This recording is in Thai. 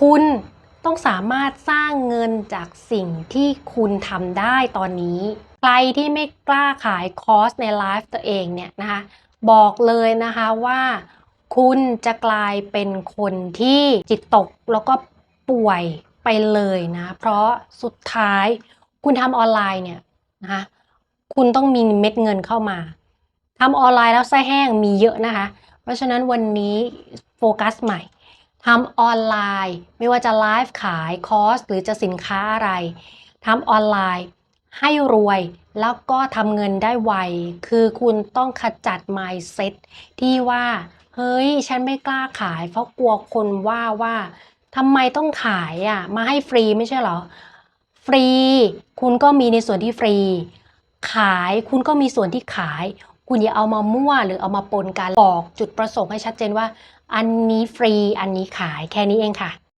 คุณต้องสามารถสร้างเงินจากสิ่งที่คุณทำได้ตอนนี้ ใครที่ไม่กล้าขายคอร์สในไลฟ์ตัวเองเนี่ยนะคะบอกเลยนะคะว่า คุณจะกลายเป็นคนที่จิตตกแล้วก็ป่วยไปเลยนะ เพราะสุดท้ายคุณทำออนไลน์เนี่ยนะคะคุณต้องมีเม็ดเงินเข้ามาทำออนไลน์แล้วไส้แห้งมีเยอะนะคะ เพราะฉะนั้นวันนี้โฟกัสใหม่ ทำออนไลน์ ไม่ว่าจะไลฟ์ขายคอร์สหรือจะสินค้าอะไรทำออนไลน์ให้รวยแล้วก็ทำเงินได้ไว คือคุณต้องขจัด mindset ที่ว่า เฮ้ย ฉันไม่กล้าขาย เพราะกลัวคนว่าว่าทำไมต้องขายอะ มาให้ฟรีไม่ใช่เหรอ ฟรี คุณก็มีในส่วนที่ฟรี ขายคุณก็มีส่วนที่ขาย คุณอย่าเอามามั่วหรือเอามาปนกันบอกจุดประสงค์ให้ชัดเจนว่า อันนี้ฟรีอันนี้ขายแค่นี้เองค่ะ